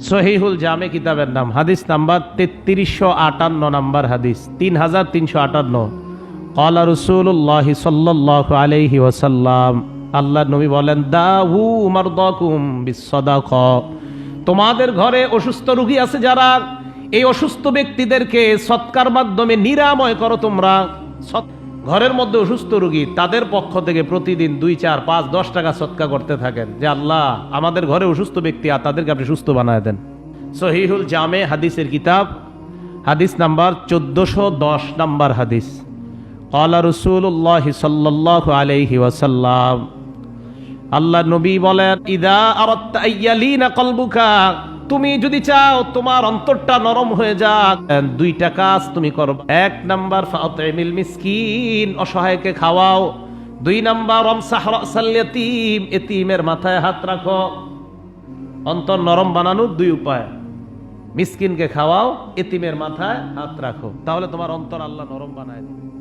সহিহুল জামে কিতাবের নাম, হাদিস নাম্বার তেত্রিশশো আটান্ন নাম্বার হাদিস তিন হাজার তিনশো আটান্ন। কলা রসুল্লাহ সাল্লাহ আলহি ওসাল্লাম আল্লাহ নবী বলেন দাহু মারদাকুম বিশ্বদাক তোমাদের ঘরে অসুস্থ রুগী আছে যারা, এই অসুস্থ ব্যক্তিদেরকে সৎকার মাধ্যমে নিরাময় করো তোমরা। সৎ- ঘরের মধ্যে অসুস্থ রুগী তাদের পক্ষ থেকে প্রতিদিন দুই, চার, পাঁচ, দশ টাকা সৎকা করতে থাকেন। যে আল্লাহ, আমাদের ঘরে অসুস্থ ব্যক্তি আর তাদেরকে আপনি সুস্থ বানায় দেন। সহিহুল জামে হাদিসের কিতাব, হাদিস নাম্বার চোদ্দশো দশ নাম্বার হাদিস। কলা রসুল্লাহ সাল্লাহ আলাইহি ওয়াসাল্লাম। আল্লাহ নবী বলেন, ইদা আরাত্তা আইয়ালিনা কলবুকা তুমি যদি চাও তোমার অন্তরটা নরম হয়ে যাক দুইটা কাজ তুমি করো এক নাম্বার ফাতিমিল মিসকিন, অসহায়কে খাওয়াও। দুই নাম্বার রমসাহ রাসাল ইয়াতীম, এতিমের মাথায় হাত রাখো। অন্তর নরম বানানোর দুই উপায়। মিসকিনকে খাওয়াও, এতিমের মাথায় হাত রাখো। তাহলে তোমার অন্তর আল্লাহ নরম বানায় দিবে।